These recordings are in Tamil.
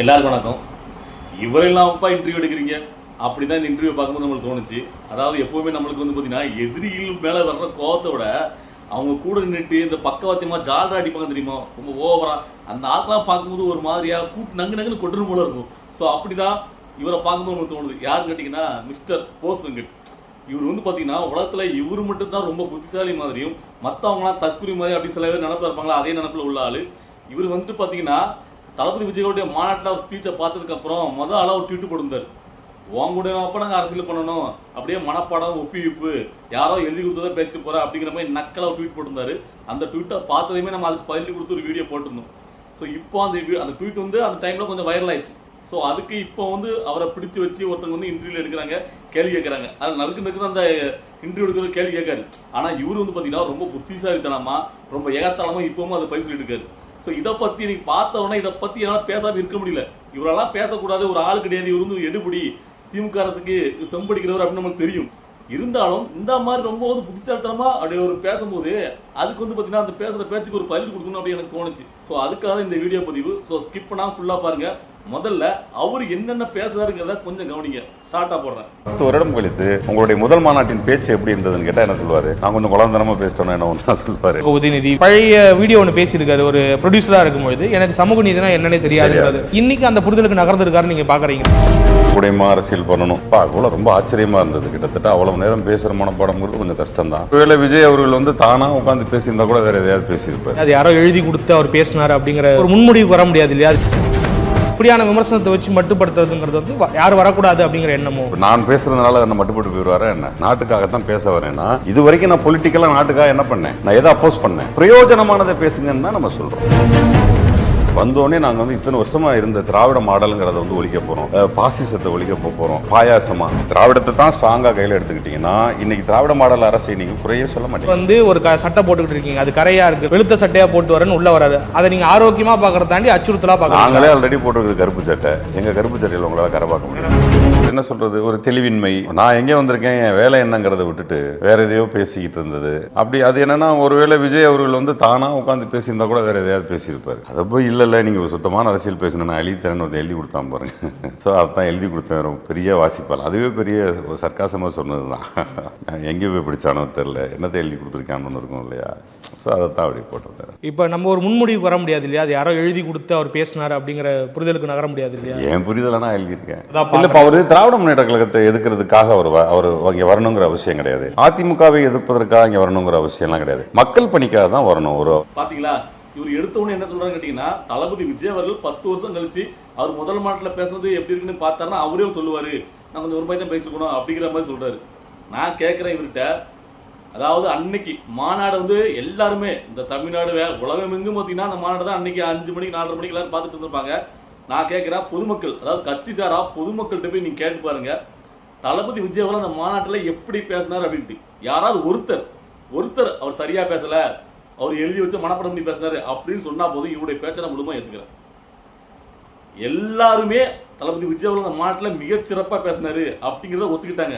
எல்லாருக்கும் வணக்கம். இவரெல்லாம்ப்பா இன்டர்வியூ எடுக்கிறீங்க? அப்படிதான் இந்த இன்டர்வியூ பார்க்கும்போது நம்மளுக்கு தோணுச்சு. அதாவது எப்பவுமே நம்மளுக்கு வந்து பார்த்தீங்கன்னா எதிரிகள் மேலே வர்ற கோவத்தோட அவங்க கூட நின்றுட்டு இந்த பக்கவாத்தியமாக ஜால்ரா அடிப்பாங்க தெரியுமா? ரொம்ப ஓவரா அந்த ஆட்லாம் பார்க்கும்போது ஒரு மாதிரியாக கூட்டு நங்கு நங்குன்னு கொட்டுற போல இருக்கும். ஸோ அப்படிதான் இவரை பார்க்கும்போது நம்மளுக்கு தோணுது. யாருன்னு கேட்டிங்கன்னா மிஸ்டர் போஸ் வெங்கட் இவர் வந்து பார்த்தீங்கன்னா உலகத்தில் இவர் மட்டும்தான் ரொம்ப புத்திசாலி மாதிரியும் மற்றவங்களாம் தற்குறி மாதிரி அப்படி சில பேர் நினப்பில் இருப்பாங்களா? அதே நினப்பில் உள்ள ஆள். இவர் வந்துட்டு பார்த்தீங்கன்னா தளபதி விஜயனுடைய மாநாட்டில் அவர் ஸ்பீச்சை பார்த்ததுக்கப்புறம் மொதல் அளவு ஒரு ட்வீட் போட்டிருந்தார். உன் கூட அப்போ நாங்கள் அரசியல் பண்ணணும்? அப்படியே மனப்பாடம் ஒப்பிவிப்பு யாரோ எழுதி கொடுத்ததை பேசிட்டு போகிறா அப்படிங்கிற மாதிரி நக்கலாக ட்வீட் போட்டிருந்தாரு. அந்த ட்வீட்டை பார்த்ததையுமே நம்ம அதுக்கு பதில் கொடுத்து ஒரு வீடியோ போட்டிருந்தோம். ஸோ இப்போ அந்த அந்த ட்வீட் வந்து அந்த டைமில் கொஞ்சம் வைரல் ஆயிடுச்சு. ஸோ அதுக்கு இப்போ வந்து அவரை பிடிச்சி வச்சு ஒருத்தவங்க வந்து இன்டர்வியூ எடுக்கிறாங்க கேள்வி கேட்குறாங்க. அது நறுக்கு நறுக்கு அந்த இன்டர்வியூ எடுக்கிற கேள்வி கேட்காரு. ஆனால் இவர் வந்து பார்த்தீங்கன்னா ரொம்ப புத்திசாலித்தனமாக ரொம்ப ஏகத்தாளமா இப்போவும் அதை பயிர் சொல்லிட்டு இருக்காரு. ஸோ இதை பற்றி நீ பார்த்த உடனே இதை பற்றி என்னால் பேசாமல் இருக்க முடியல. இவரெல்லாம் பேசக்கூடாது ஒரு ஆள் கிடையாது இவர் வந்து எடுபடி. திமுக அரசுக்கு செம்படிக்கிறவர் அப்படின்னு நமக்கு தெரியும். இருந்தாலும் இந்த மாதிரி ரொம்ப வந்து புத்திசாலித்தனமா அப்படி ஒரு பேசும்போது அதுக்கு வந்து பார்த்தீங்கன்னா அந்த பேசுற பேச்சுக்கு ஒரு பதில் கொடுக்கணும் அப்படி எனக்கு தோணுச்சு. ஸோ அதுக்காக இந்த வீடியோ பதிவு. ஸோ ஸ்கிப் பண்ணாம ஃபுல்லா பாருங்க. முதல்ல அவர் என்னென்ன பேசுறாருங்கிறத கொஞ்சம் கவனிங்க. ஷார்ட்டா போடுறேன். பத்து வருடம் கழித்து உங்களுடைய முதல் மாநாட்டின் பேச்சு எப்படி இருந்ததுன்னு கேட்டா என்ன சொல்லுவாரு? நான் கொஞ்சம் குழந்தனமா பேசிட்டோம்னா என்ன ஒன்றா சொல்லுவாரு. உதயநிதி பழைய வீடியோ ஒன்று பேசியிருக்காரு. ஒரு ப்ரொடியூசரா இருக்கும்பொழுது எனக்கு சமூக நீதினா என்னன்னே தெரியாது. இன்னைக்கு அந்த புரிதலுக்கு நகர்ந்திருக்காரு நீங்க பாக்குறீங்க. கூடயமா அரசியல் பண்ணணும்? பா அவ்வளவு ரொம்ப ஆச்சரியமா இருந்தது. கிட்டத்தட்ட அவ்வளவு நேரம் பேசுற மனப்பாடம்ங்கிறது கொஞ்சம் கஷ்டம் தான் ஒருவேளை விஜய் அவர்கள் வந்து தானா உட்காந்து பேசியிருந்தா கூட வேற எதையாவது பேசியிருப்பாரு. அது யாரோ எழுதி கொடுத்து அவர் பேசினார் அப்படிங்கிற ஒரு முன்முடிவுக்கு வர முடியாது இல்லையா? இப்படியான விமர்சனத்தை வச்சு மட்டுப்படுத்துறதுங்கிறது வந்து யாரும் வரக்கூடாது அப்படிங்கிற எண்ணமோ? இப்ப நான் பேசுறதுனால என்ன மட்டுப்பட்டு போயிடுவாரா என்ன? நாட்டுக்காகத்தான் பேச வரேன்னா இது வரைக்கும் நான் பொலிட்டிக்கலா நாட்டுக்காக என்ன பண்ணேன்? நான் எதை அப்போஸ் பண்ணேன்? பிரயோஜனமானதை பேசுங்கன்னு தான் நம்ம சொல்றோம். வந்தோடனே நாங்க வந்து இத்தனை வருஷமா இருந்த திராவிட மாடலுங்கிறத வந்து ஒழிக்க போறோம். அஹ் பாசிசத்தை ஒழிக்க போப் போறோம். பாயாசமா. திராவிடத்தை தான் ஸ்ட்ராங்கா கையில எடுத்துக்கிட்டீங்கன்னா இன்னைக்கு திராவிட மாடல் அரசை நீங்க குறையே சொல்ல மாட்டீங்க. வந்து ஒரு சட்டை போட்டுக்கிட்டு இருக்கீங்க. அது கரையா இருக்கு. வெளுத்த சட்டையா போட்டு வரேன்னு உள்ள வராது. அதை நீங்க ஆரோக்கியமா பாக்குறத தாண்டி அச்சுறுத்தலா பாக்குறீங்க. நாங்களே ஆல்ரெடி போட்டுருக்குது கருப்பு சட்டை. எங்க கருப்பு சட்டையில் உங்களால கரை பார்க்க முடியும் என்ன சொல்றது? ஒரு தெளிவின்மை. நான் எங்கே வந்திருக்கேன்? என் வேலை என்னங்கிறத விட்டுட்டு வேற எதையோ பேசிக்கிட்டு இருந்தது. அப்படி அது என்னன்னா ஒருவேளை விஜய் அவர்கள் வந்து தானா உட்காந்து பேசியிருந்தா கூட வேற எதையாவது பேசியிருப்பாரு. அதை போய் இல்ல இல்ல நீங்க ஒரு சுத்தமான அரசியல் பேசணும் நான் எழுதி தரேன்னு ஒரு எழுதி கொடுத்தான் பாருங்க. ஸோ அதான் எழுதி கொடுத்தேன். ரொம்ப பெரிய வாசிப்பால் அதுவே பெரிய சர்க்காசமா சொன்னது தான் எங்கே போய் படிச்சானோ தெரில என்னத்தை எழுதி கொடுத்துருக்கான்னு இருக்கும் இல்லையா? ஸோ அதை தான் அப்படி போட்டிருந்தாரு இப்ப நம்ம ஒரு முன்முடிவுக்கு வர முடியாது இல்லையா? அது யாரோ எழுதி கொடுத்து அவர் பேசினார் அப்படிங்கிற புரிதலுக்கு நகர முடியாது இல்லையா? என் புரிதலை நான் எழுதியிருக்கேன். அதான் இல்ல இப்ப அவரு திராவிட முன்னேற்ற கழகத்தை எதிர்க்கிறதுக்காக அவர் அவர் இங்கே வரணுங்கிற அவசியம் கிடையாது. அதிமுகவை எதிர்ப்பதற்காக இங்கே வரணுங்கிற அவசியம்லாம் கிடையாது. மக்கள் பணிக்காக தான் வரணும் ஒரு பார்த்தீங்களா இவர் எடுத்த உடனே என்ன சொல்றாரு கேட்டீங்கன்னா தளபதி விஜய் அவர்கள் பத்து வருஷம் கழிச்சு அவர் முதல் மாட்டில் பேசுறது எப்படி இருக்குன்னு பார்த்தாருன்னா அவரே சொல்லுவாரு. நான் கொஞ்சம் ஒரு தான் பேசிக்கணும் அப்படிங்கிற மாதிரி சொல்றாரு. நான் கேட்குறேன் இவர்கிட்ட அதாவது அன்னைக்கு மாநாடு வந்து எல்லாருமே இந்த தமிழ்நாடு வே- உலகம் எங்கும் பார்த்தீங்கன்னா அந்த மாநாடு தான் அன்னைக்கு அஞ்சு மணிக்கு நாலரை மணிக்கு எல்லாரும் பார்த்துட்டு இருந்திருப்பாங்க. நான் கேட்கிறேன் பொதுமக்கள் அதாவது கட்சி சாரா பொதுமக்கள்கிட்ட போய் நீங்க கேட்டு பாருங்க. தளபதி விஜய் அந்த மாநாட்டில் எப்படி பேசினார் அப்படின்ட்டு. யாராவது ஒருத்தர் ஒருத்தர் அவர் சரியா பேசல அவர் எழுதி வச்சு மனப்படம் பண்ணி பேசினாரு அப்படின்னு சொன்னா போதும் இவருடைய பேச்சை நான் முழுமா எல்லாருமே தளபதி விஜய் அவர்கள் அந்த மாநாட்டில் மிகச்சிறப்பாக பேசினாரு அப்படிங்கிறத ஒத்துக்கிட்டாங்க.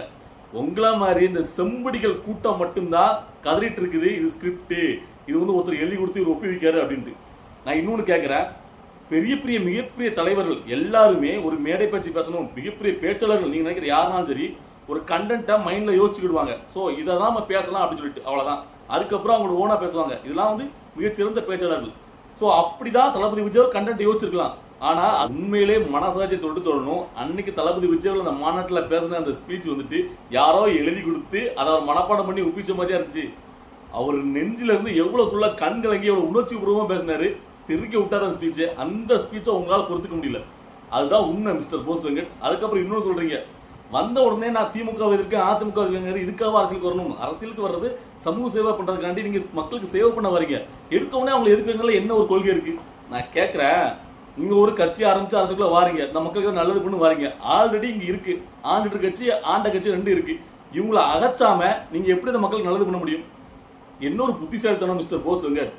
உங்களா மாதிரி இந்த செம்படிகள் கூட்டம் மட்டும்தான் கதறிட்டு இருக்குது இது ஸ்கிரிப்டு இது வந்து ஒருத்தர் எழுதி கொடுத்து இவர் ஒப்புவிக்காரு அப்படின்ட்டு. நான் இன்னொன்னு கேட்குறேன் பெரிய பெரிய மிகப்பெரிய தலைவர்கள் எல்லாருமே ஒரு மேடை பற்றி பேசணும். மிகப்பெரிய பேச்சாளர்கள். நீங்கள் நினைக்கிற யாருனாலும் சரி ஒரு கண்டென்ட்டை மைண்டில் யோசிச்சுக்கிடுவாங்க. ஸோ இதை தான் நம்ம பேசலாம் அப்படின்னு சொல்லிட்டு அவ்வளோதான் அதுக்கப்புறம் அவங்களோட ஓனாக பேசுவாங்க. இதெல்லாம் வந்து மிகச்சிறந்த பேச்சாளர்கள். ஸோ அப்படிதான் தளபதி விஜய் கண்டென்ட் யோசிச்சிருக்கலாம். ஆனால் உண்மையிலே மனசாட்சி தொட்டு சொல்லணும் அன்னைக்கு தளபதி விஜய் அந்த மாநாட்டில் பேசின அந்த ஸ்பீச் வந்துட்டு யாரோ எழுதி கொடுத்து அதை அவர் மனப்பாடம் பண்ணி ஒப்பிச்ச மாதிரியா இருந்துச்சு. அவர் நெஞ்சில இருந்து எவ்வளவுக்குள்ள கண் கலங்கி எவ்வளவு உணர்ச்சி பூர்வமாக பேசினாரு. திருக்கி விட்டார் அந்த ஸ்பீச்சை அந்த ஸ்பீச்சை உங்களால் பொறுத்துக்க முடியல. அதுதான் உண்மை மிஸ்டர் போஸ் வெங்கட். அதுக்கப்புறம் இன்னொன்று சொல்கிறீங்க வந்த உடனே நான் திமுக இருக்கேன் அதிமுக இருக்கேன் இதுக்காக அரசியலுக்கு வரணும். அரசியலுக்கு வர்றது சமூக சேவை பண்ணுறதுக்காண்டி நீங்கள் மக்களுக்கு சேவை பண்ண வரீங்க. எடுத்த உடனே அவங்களை எதிர்க்கிறதுல என்ன ஒரு கொள்கை இருக்குது நான் கேட்குறேன் நீங்கள் ஒரு கட்சி ஆரம்பித்து அரசுக்குள்ளே வாரீங்க. இந்த மக்களுக்கு நல்லது பண்ணு வாரீங்க. ஆல்ரெடி இங்கே இருக்குது ஆண்டுட்டு கட்சி ஆண்ட கட்சி ரெண்டு இருக்குது இவங்களை அகற்றாம நீங்கள் எப்படி இந்த மக்களுக்கு நல்லது பண்ண முடியும்? என்ன ஒரு புத்திசாலித்தனம் மிஸ்டர் போஸ் வெங்கட்?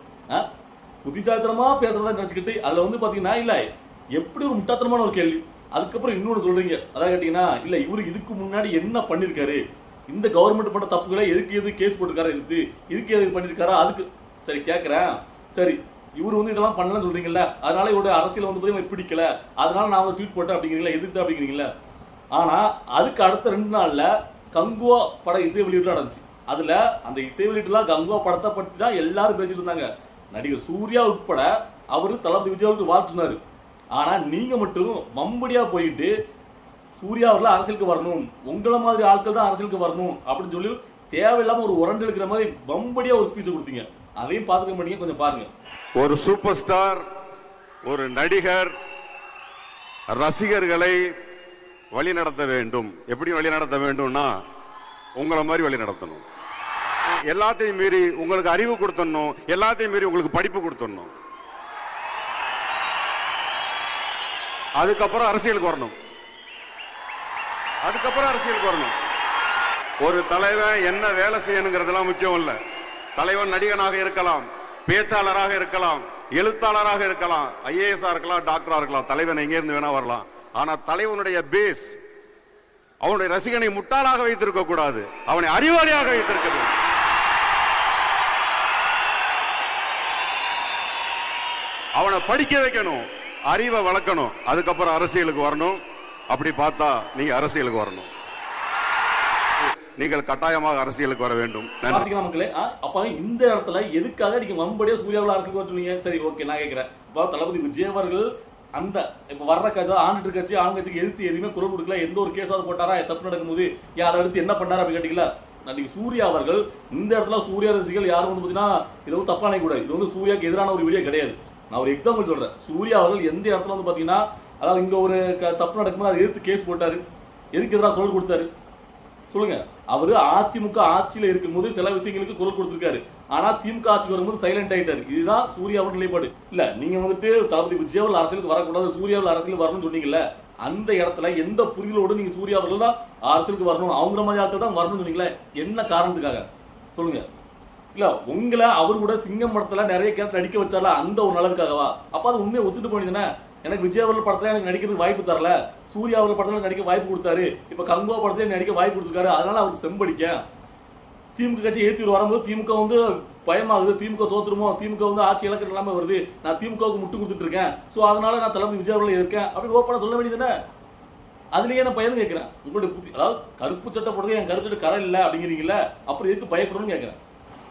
ஆ? புத்திசாலித்தனமா பேசுறதா நினைச்சுக்கிட்டு அதுல வந்து பாத்தீங்கன்னா இல்ல எப்படி ஒரு முட்டாத்தனமான ஒரு கேள்வி. அதுக்கப்புறம் இன்னொன்று சொல்றீங்க. அதான் கேட்டீங்கன்னா இல்ல இவரு இதுக்கு முன்னாடி என்ன பண்ணிருக்காரு? இந்த கவர்மெண்ட் பண்ண தப்புகளை எதுக்கு எது கேஸ் போட்டிருக்காரு எதுக்கு? இதுக்கு எது பண்ணிருக்காரா? அதுக்கு சரி கேட்குறேன் சரி இவர் வந்து இதெல்லாம் பண்ணலன்னு சொல்றீங்கல்ல அதனால இவருடைய அரசியல் வந்து பார்த்தீங்கன்னா பிடிக்கல. அதனால நான் வந்து ட்வீட் போட்டேன் அப்படிங்கிறீங்களா எதிர்த்து அப்படிங்கிறீங்களா? ஆனா அதுக்கு அடுத்த ரெண்டு நாள்ல கங்குவா பட இசை வெளியீடு நடந்துச்சு. அதுல அந்த இசை வெளியீட்டுலாம் கங்குவா படத்தை பற்றி தான் எல்லாரும் பேசிட்டு இருந்தாங்க. நடிகர் சூர்யா உட்பட அவர் தளபதி விஜய் அவருக்கு வாழ்த்து சொன்னார். ஆனால் நீங்கள் மட்டும் மம்படியாக போயிட்டு சூர்யா அவர்கள் அரசியலுக்கு வரணும் உங்களை மாதிரி ஆட்கள் தான் அரசியலுக்கு வரணும் அப்படின்னு சொல்லி தேவையில்லாமல் ஒரு உரண்டு இருக்கிற மாதிரி மம்படியாக ஒரு ஸ்பீச் கொடுத்தீங்க. அதையும் பார்த்துக்க மாட்டீங்க கொஞ்சம் பாருங்க. ஒரு சூப்பர் ஸ்டார் ஒரு நடிகர் ரசிகர்களை வழி நடத்த வேண்டும். எப்படி வழி நடத்த வேண்டும்னா உங்களை மாதிரி வழி நடத்தணும் எல்லாத்தையும் மீறி உங்களுக்கு அறிவு கொடுத்துடணும் எல்லாத்தையும் மீறி உங்களுக்கு படிப்பு கொடுத்துடணும். அதுக்கப்புறம் அரசியலுக்கு வரணும். அதுக்கப்புறம் அரசியலுக்கு வரணும். ஒரு தலைவன் என்ன வேலை செய்யணுங்கிறதெல்லாம் முக்கியம் இல்லை. தலைவன் நடிகனாக இருக்கலாம் பேச்சாளராக இருக்கலாம் எழுத்தாளராக இருக்கலாம் ஐஏஎஸ்ஆ இருக்கலாம் டாக்டரா இருக்கலாம் தலைவன் எங்கேருந்து வேணா வரலாம். ஆனா தலைவனுடைய பேஸ் அவனுடைய ரசிகனை முட்டாளாக வைத்திருக்க கூடாது அவனை அறிவாளியாக வைத்திருக்க வேண்டும். அவனை படிக்க வைக்கணும். அறிவை வளர்க்கணும். அதுக்கப்புறம் அரசியலுக்கு வரணும். அப்படி பார்த்தா நீங்க அரசியலுக்கு வரணும். நீங்கள் கட்டாயமாக அரசியலுக்கு வர வேண்டும். மக்களே? அப்ப இந்த இடத்துல எதுக்காக நீங்க வம்படியா சூர்யாவில் அரசுக்கு வர சரி ஓகே நான் கேட்கிறேன். இப்போ தளபதி விஜய் அவர்கள் அந்த இப்ப வர்ற கட்சி ஆண்டு கட்சி ஆளுங்கட்சிக்கு எதிர்த்து எதுவுமே குரல் கொடுக்கல. எந்த ஒரு கேஸாவது போட்டாரா? தப்பு நடக்கும்போது யார் அதை எடுத்து என்ன பண்ணாரு அப்படின்னு கேட்டீங்களா? அன்றைக்கி சூர்யா அவர்கள் இந்த இடத்துல சூர்யா ரசிகள் யாரும் வந்து பாத்தீங்கன்னா இது வந்து தப்பா கூடாது இது வந்து சூர்யாக்கு எதிரான ஒரு வீடியோ கிடையாது. நான் ஒரு எக்ஸாம்பிள் சொல்கிறேன் சூர்யா அவர்கள் எந்த இடத்துல வந்து பார்த்தீங்கன்னா அதாவது இங்கே ஒரு க- தப்பு நடக்கும்போது அதை எதிர்த்து கேஸ் போட்டார். எதுக்கு எதிராக குரல் கொடுத்தாரு? சொல்லுங்கள் அவர் அதிமுக ஆட்சியில் இருக்கும்போது சில விஷயங்களுக்கு குரல் கொடுத்துருக்காரு. ஆனால் திமுக ஆட்சிக்கு வரும்போது சைலண்ட் ஆகிட்டார் இதுதான் சூர்யாவோட நிலைப்பாடு. இல்லை நீங்கள் வந்துட்டு தளபதி விஜயவில் அரசியலுக்கு வரக்கூடாது. சூர்யாவில் அரசியல் வரணும்னு சொன்னீங்கல்ல அந்த இடத்துல எந்த புரிதலோடு நீங்கள் சூர்யா அவர்கள் தான் அரசியலுக்கு வரணும்? அவங்கள மாதிரி ஆட்கள் தான் வரணும்னு சொன்னீங்களே என்ன காரணத்துக்காக? சொல்லுங்கள் இல்லை உங்களை அவர் கூட சிங்கம் படத்தில் நிறைய கேரக்டர் நடிக்க வச்சால அந்த ஒரு நல்லதுக்காகவா அப்போ அது உண்மையை ஒத்துட்டு போனீங்கன்னா எனக்கு விஜய் அவர்கள் படத்தில் எனக்கு நடிக்கிறதுக்கு வாய்ப்பு தரல. சூர்யா அவர்கள் படத்தில் நடிக்க வாய்ப்பு கொடுத்தாரு. இப்போ கங்குவா படத்தில் நடிக்க வாய்ப்பு கொடுத்துருக்காரு. அதனால அவருக்கு செம்படிக்க. திமுக கட்சி ஏற்றி வரும்போது திமுக வந்து பயமாகுது. திமுக தோத்துருமோ? திமுக வந்து ஆட்சி இழக்கிற நிலைமை வருது. நான் திமுகவுக்கு முட்டு கொடுத்துட்டு இருக்கேன். ஸோ அதனால நான் தளபதி விஜய் அவர்கள் இருக்கேன் அப்படி ஓப்பனாக சொல்ல வேண்டியதுன்னு அதுலேயே நான் பயன் கேட்குறேன். உங்களுடைய புத்தி அதாவது கருப்பு சட்டை போடுறது என் கருப்பு சட்டை கரை இல்லை அப்படிங்கிறீங்களா அப்புறம் எதுக்கு பயப்படணும்னு கேட்குறேன்.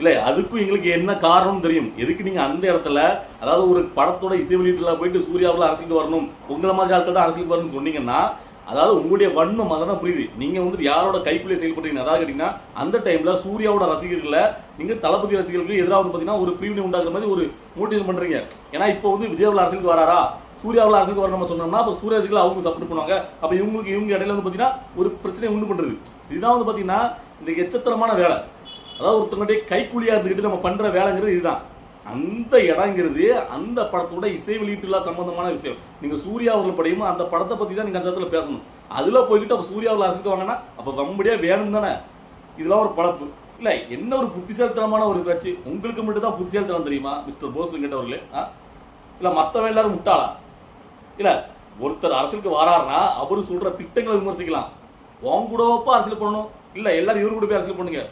இல்லை அதுக்கும் எங்களுக்கு என்ன காரணம் தெரியும். எதுக்கு நீங்கள் அந்த இடத்துல அதாவது ஒரு படத்தோட இசை வெளியீட்டுல போயிட்டு சூர்யாவில் அரசியலுக்கு வரணும் உங்களை மாதிரி ஆட்கள் தான் அரசுக்கு வரணும்னு சொன்னீங்கன்னா அதாவது உங்களுடைய வன்மம் அதான் புரியுது. நீங்கள் வந்துட்டு யாரோட கைக்குள்ளே செயல்படுறீங்க? அதாவது கேட்டிங்கன்னா அந்த டைமில் சூர்யாவோட ரசிகர்களை நீங்கள் தளபதி ரசிகர்களுக்கு எதிராக வந்து பார்த்தீங்கன்னா ஒரு பிரிவினை உண்டாக்குற மாதிரி ஒரு மோட்டிவேஷன் பண்ணுறீங்க ஏன்னா இப்போ வந்து விஜயாவில் அரசியலுக்கு வராரா? சூர்யாவில் அரசுக்கு வரணும் நம்ம சொன்னோம்னா அப்போ சூர்யா ரசிகர்கள் அவங்க சப்போர்ட் பண்ணுவாங்க. அப்போ இவங்களுக்கு இவங்க இடையில வந்து பார்த்தீங்கன்னா ஒரு பிரச்சனை உண்டு பண்ணுறது இதுதான் வந்து பார்த்தீங்கன்னா இந்த எச்சத்திரமான வேலை. அதாவது ஒருத்தவங்களுடைய கைக்கூலியாக இருந்துக்கிட்டு நம்ம பண்ணுற வேலைங்கிறது இதுதான். அந்த இடங்கிறது அந்த படத்தோட இசை வெளியீட்டுல சம்பந்தமான விஷயம். நீங்கள் சூர்யா அவர்கள் படையும் அந்த படத்தை பற்றி தான் நீங்கள் அந்த இடத்துல பேசணும். அதில் போய்கிட்டு அப்போ சூர்யாவில் அரசுக்கு வாங்கினா அப்ப வம்படியா வேணும் தானே. இதெல்லாம் ஒரு பழப்பு. இல்லை என்ன ஒரு புத்திசாலித்தனமான ஒரு பேச்சு. உங்களுக்கு மட்டும் தான் புத்திசாலித்தனம் தெரியுமா மிஸ்டர் போஸ் அவர்களே ஆ? இல்லை மற்றவன் எல்லாரும் முட்டாளா? இல்லை ஒருத்தர் அரசியலுக்கு வராருன்னா அவரு சொல்கிற திட்டங்களை விமர்சிக்கலாம். உன் கூடவப்போ அரசியல் பண்ணணும். இல்லை எல்லாரும் இவர் கூட போய் அரசியல் பண்ணுங்க.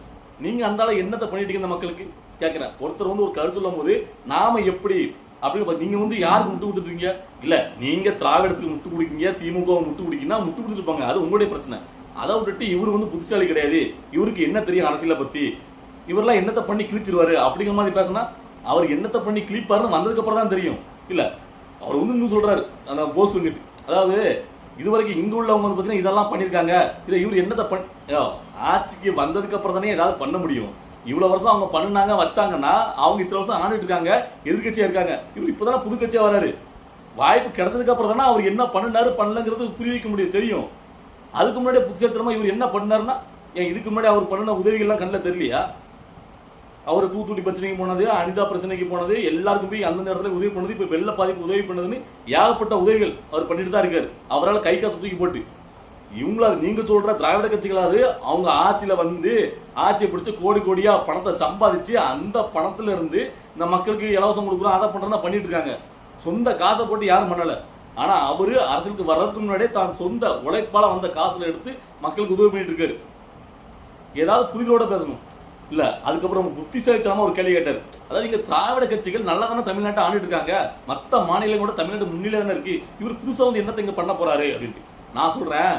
நீங்க அந்த என்னத்தை பண்ணிட்டு இந்த மக்களுக்கு? கேட்கிறேன் ஒருத்தர் வந்து ஒரு கருத்து சொல்லும் போது நாம எப்படி? அப்படின்னு பாத்து- நீங்க வந்து யாருக்கு முட்டு கொடுத்துருக்கீங்க இல்ல நீங்க திராவிடத்துக்கு முட்டு கொடுக்கீங்க திமுக முட்டு குடிக்கீங்கன்னா முட்டு கொடுத்துருப்பாங்க. அது உங்களுடைய பிரச்சனை. அதை விட்டுட்டு இவரு வந்து புத்திசாலி கிடையாது. இவருக்கு என்ன தெரியும் அரசியலை பத்தி? இவரெல்லாம் என்னத்தை பண்ணி கிழிச்சிருவாரு? அப்படிங்கிற மாதிரி பேசினா அவர் என்னத்தை பண்ணி கிழிப்பாருன்னு வந்ததுக்கு அப்புறம் தான் தெரியும். இல்ல அவர் வந்து இன்னும் சொல்றாரு. அந்த போஸ் அதாவது இதுவரைக்கும் இங்க உள்ளவங்க வந்து பார்த்தீங்கன்னா இதெல்லாம் பண்ணிருக்காங்க. இதை இவர் என்னத்தை பண் ஆட்சிக்கு வந்ததுக்கு அப்புறம் தானே ஏதாவது பண்ண முடியும். இவ்வளவு வருஷம் அவங்க பண்ணுனாங்க வச்சாங்கன்னா அவங்க இத்தனை வருஷம் ஆண்டுட்டு இருக்காங்க எதிர்கட்சியா இருக்காங்க. இவர் இப்பதானே புது கட்சியா வராரு. வாய்ப்பு கிடைச்சதுக்கு அப்புறம் தானே அவர் என்ன பண்ணினாரு பண்ணலங்கிறது புரிய வைக்க முடியும் தெரியும். அதுக்கு முன்னாடி புதுச்சேத்திரமா இவர் என்ன பண்ணாருன்னா ஏன் இதுக்கு முன்னாடி அவர் பண்ணின உதவிகள்லாம் கண்ணில் தெரியலையா? அவர் தூத்துக்குடி பிரச்சனைக்கு போனது அனிதா பிரச்சனைக்கு போனது எல்லாருக்கும் போய் அந்தந்த இடத்துல உதவி பண்ணது இப்போ வெள்ள பாதிப்பு உதவி பண்ணதுன்னு ஏகப்பட்ட உதவிகள் அவர் பண்ணிட்டு தான் இருக்காரு. அவரால் கை காசு தூக்கி போட்டு. இவங்களா நீங்க சொல்ற திராவிட கட்சிகளாவது அவங்க ஆட்சியில வந்து ஆட்சியை பிடிச்சு கோடி கோடியா பணத்தை சம்பாதிச்சு அந்த பணத்துல இருந்து இந்த மக்களுக்கு இலவசம் கொடுக்குறோம் அதை பண்றதா பண்ணிட்டு இருக்காங்க. சொந்த காசை போட்டு யாரும் பண்ணல. ஆனா அவரு அரசுக்கு வர்றதுக்கு முன்னாடியே தான் சொந்த உழைப்பால வந்த காசுல எடுத்து மக்களுக்கு உதவி பண்ணிட்டு இருக்காரு. ஏதாவது புரிதலோட பேசணும். இல்லை அதுக்கப்புறம் புத்திசாலித்தனமாக ஒரு கேள்வி கேட்டார். அதாவது இங்கே திராவிட கட்சிகள் நல்லா தானே தமிழ்நாட்டை ஆண்டுட்டு இருக்காங்க. மற்ற மாநிலம் கூட தமிழ்நாடு முன்னிலை தானே இருக்கு. இவர் புதுசாக வந்து என்னத்தை இங்கே பண்ண போறாரு அப்படின்ட்டு. நான் சொல்கிறேன்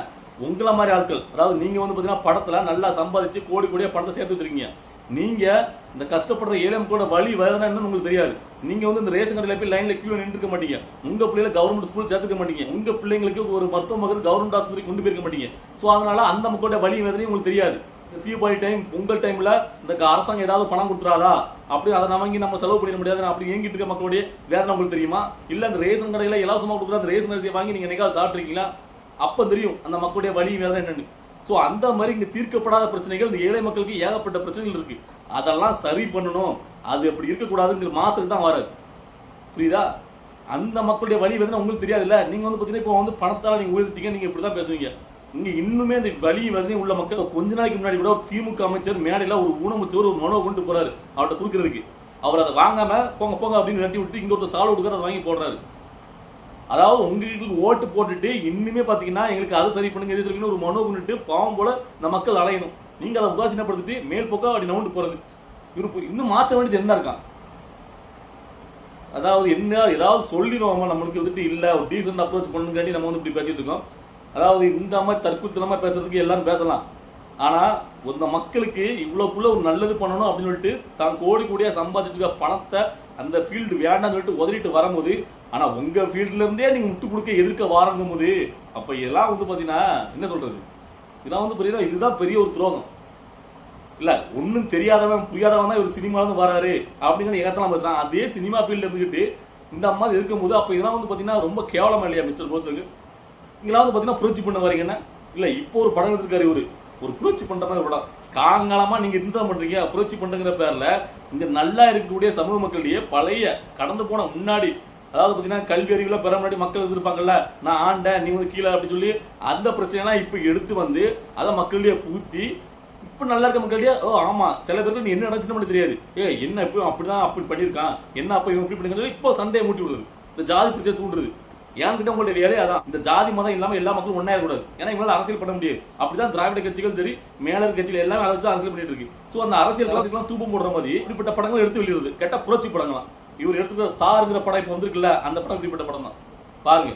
உங்களை மாதிரி ஆட்கள் அதாவது நீங்கள் வந்து பார்த்தீங்கன்னா படத்தில் நல்லா சம்பாதிச்சு கோடி கோடியாக பணத்தை சேர்த்து வச்சிருக்கீங்க. நீங்கள் இந்த கஷ்டப்படுற ஏழை கூட வழி வேதனை என்னன்னு உங்களுக்கு தெரியாது. நீங்கள் வந்து இந்த ரேஷன் கடையில் போய் லைனில் கியூ நின்றுக்க மாட்டீங்க. உங்கள் பிள்ளைகளை கவர்மெண்ட் ஸ்கூல் சேர்த்துக்க மாட்டீங்க. உங்கள் பிள்ளைங்களுக்கு ஒரு மருத்துவ கவர்மெண்ட் ஆஸ்பத்திரி கொண்டு போயிருக்க மாட்டீங்க. ஸோ அதனால் அந்த மக்களோட வழி வேதனையும் உங்களுக்கு தெரியாது. தீபாவளி டைம் பொங்கல் டைமில் இந்த அரசாங்கம் ஏதாவது பணம் கொடுத்துறாதா? அப்படி அதை நம்ம நம்ம செலவு பண்ணிட முடியாது. அப்படி ஏங்கிட்டு இருக்க மக்களுடைய வேதனை உங்களுக்கு தெரியுமா? இல்லை அந்த ரேஷன் கடையில் இலவசமாக கொடுக்குற அந்த ரேஷன் அரிசியை வாங்கி நீங்கள் என்னைக்காவது சாப்பிட்ருக்கீங்களா அப்போ தெரியும் அந்த மக்களுடைய வழி வேதனை என்னன்னு. ஸோ அந்த மாதிரி இங்கே தீர்க்கப்படாத பிரச்சனைகள் இந்த ஏழை மக்களுக்கு ஏகப்பட்ட பிரச்சனைகள் இருக்குது அதெல்லாம் சரி பண்ணணும். அது அப்படி இருக்கக்கூடாதுங்கிற மாத்திரம் தான் வராது. புரியுதா? அந்த மக்களுடைய வழி வேதனை உங்களுக்கு தெரியாதுல்ல? நீங்கள் வந்து பார்த்தீங்கன்னா இப்போ வந்து பணத்தால் நீங்கள் உயர்த்திட்டீங்க நீங்கள் இப்படி தான் பேசுவீங்க. இங்க இன்னுமே இந்த வழி வந்து உள்ள மக்கள் கொஞ்ச நாளைக்கு முன்னாடி கூட ஒரு திமுக அமைச்சர் மேடையில் ஒரு ஊனமுச்சவர் ஒரு மனோ கொண்டு போறாரு அவர்கிட்ட கொடுக்குறதுக்கு. அவர் அதை வாங்காம போங்க போங்க அப்படின்னு நட்டி விட்டு இங்க ஒருத்தர் சாலை கொடுக்குற வாங்கி போடுறாரு. அதாவது உங்களுக்கு ஓட்டு போட்டுட்டு இன்னுமே பாத்தீங்கன்னா எங்களுக்கு அது சரி பண்ணுங்க இது சரி ஒரு மனோ கொண்டுட்டு பாவம் போல இந்த மக்கள் அலையணும். நீங்க அதை உதாசீனப்படுத்திட்டு மேல் பக்கம் அப்படி நவுண்டு போறது. இவர் இன்னும் மாற்ற வேண்டியது என்ன இருக்கான்? அதாவது என்ன ஏதாவது சொல்லிடுவாங்க நம்மளுக்கு வந்துட்டு இல்ல ஒரு டீசென்ட் அப்ரோச் பண்ணுங்காட்டி நம்ம வந்து இப்படி பேசிட்டு இருக்கோம். அதாவது இந்த மாதிரி தற்குத்தனமா பேசுறதுக்கு எல்லாரும் பேசலாம். ஆனால் இந்த மக்களுக்கு இவ்வளோக்குள்ள ஒரு நல்லது பண்ணணும் அப்படின்னு சொல்லிட்டு தான் கோடி கோடியாக சம்பாதிச்சிட்டு இருக்க பணத்தை அந்த ஃபீல்டு வேண்டாம்னு சொல்லிட்டு உதறிட்டு வரும்போது ஆனால் உங்கள் ஃபீல்டுலேருந்தே நீங்கள் முட்டு கொடுக்க எதிர்க்க வாரங்கும் போது அப்போ இதெல்லாம் வந்து பார்த்தீங்கன்னா என்ன சொல்கிறது இதெல்லாம் வந்து பெரிய இதுதான் பெரிய ஒரு துரோகம். இல்லை ஒன்றும் தெரியாதவன் புரியாதவன் தான் இவர் சினிமாவிலேருந்து வராரு அப்படிங்கிற ஏகத்தலாம் பேசுகிறான் அதே சினிமா ஃபீல்டு இருந்துக்கிட்டு இந்த அம்மா இருக்கும்போது அப்போ இதெல்லாம் வந்து பார்த்தீங்கன்னா ரொம்ப கேவலம் இல்லையா மிஸ்டர் போஸுக்கு நீங்களாம் வந்து பார்த்தீங்கன்னா புரட்சி பண்ண வரீங்கன்னா இல்லை இப்போ ஒரு படம் எடுத்துருக்காரு இவரு. ஒரு புரட்சி பண்ணுற மாதிரி ஒரு படம். காங்காலமாக நீங்கள் இந்த பண்ணுறீங்க புரட்சி பண்ணுங்கிற பேரில் இங்கே நல்லா இருக்கக்கூடிய சமூக மக்களிடையே பழைய கடந்து போன முன்னாடி அதாவது பார்த்தீங்கன்னா கல்வி அறிவில் பெற முன்னாடி மக்கள் இருந்திருப்பாங்கல்ல நான் ஆண்டேன் நீ வந்து கீழே அப்படின்னு சொல்லி அந்த பிரச்சனைலாம் இப்போ எடுத்து வந்து அதை மக்களிடையே பூத்தி இப்போ நல்லா இருக்க மக்களிடையே ஓ ஆமாம் சில பேருக்கு நீ என்ன நினைச்சுன்னு மட்டும் தெரியாது. ஏ என்ன இப்போ அப்படிதான் அப்படி பண்ணியிருக்கான். என்ன அப்போ இவன் இப்படி பண்ணிருக்கான் இப்போ சண்டையை மூட்டி விடுறது. இந்த ஜாதி பிரச்சனை தூண்டுறது. என்கிட்ட உங்களுடைய வேலையே அதான்? இந்த ஜாதி மதம் இல்லாம எல்லா மக்களும் ஒன்றா கூடாது. ஏன்னா இவங்களால அரசியல் பண்ண முடியாது. அப்படிதான் திராவிட கட்சிகள் சரி மேல கட்சிகள் எல்லாமே அரசு அரசியல் பண்ணிட்டு இருக்கு. ஸோ அந்த அரசியல் கிளாஸுக்கெல்லாம் தூப்பம் போடுற மாதிரி இப்படிப்பட்ட படங்கள் எடுத்து வெளியிடுது கெட்ட புரட்சி படங்களாம் இவர் எடுத்துக்கிற சாருங்கிற படம் இப்போ வந்திருக்குல்ல அந்த படம் இப்படிப்பட்ட படம் தான். பாருங்க.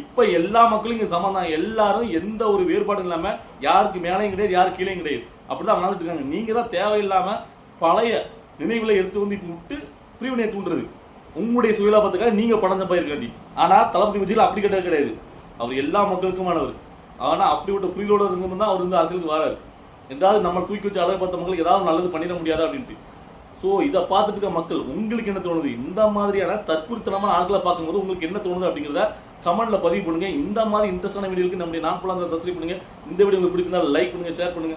இப்ப எல்லா மக்களும் இங்க சமம் தான். எல்லாரும் எந்த ஒரு வேறுபாடும் இல்லாம யாருக்கு மேலையும் கிடையாது யாருக்கு கீழேயும் கிடையாது. அப்படிதான் வாழ்ந்துட்டு இருக்காங்க. நீங்க தான் தேவையில்லாம பழைய நினைவுகளை எடுத்து வந்து விட்டு பிரிவினையை தூண்டுறது. உங்களுடைய சுயலாபத்துக்காக நீங்க படம் சம்பாதிருக்காண்டி ஆனா தளபதி விஜயில் அப்படி கிடையாது கிடையாது. அவர் எல்லா மக்களுக்குமானவர் ஆனா அப்படிப்பட்ட புரிதலோட இருந்து தான் அவர் வந்து அரசியலுக்கு வராரு. எதாவது நம்ம தூக்கி வச்சு அழகு பார்த்த மக்களுக்கு ஏதாவது நல்லது பண்ணிட முடியாதா அப்படின்ட்டு. ஸோ இதை பார்த்துட்டு இருக்க மக்கள் உங்களுக்கு என்ன தோணுது? இந்த மாதிரியான தற்குறித்தனமான ஆட்களை பார்க்கும்போது உங்களுக்கு என்ன தோணுது அப்படிங்கிறத கமெண்ட்ல பதிவு பண்ணுங்க. இந்த மாதிரி இன்ட்ரெஸ்டான வீடியோக்கு நம்முடைய நான் புலாங்க சப்ஸ்கிரைப் பண்ணுங்க. இந்த வீடியோ உங்களுக்கு பிடிச்சிருந்தா லைக் பண்ணுங்க ஷேர் பண்ணுங்க.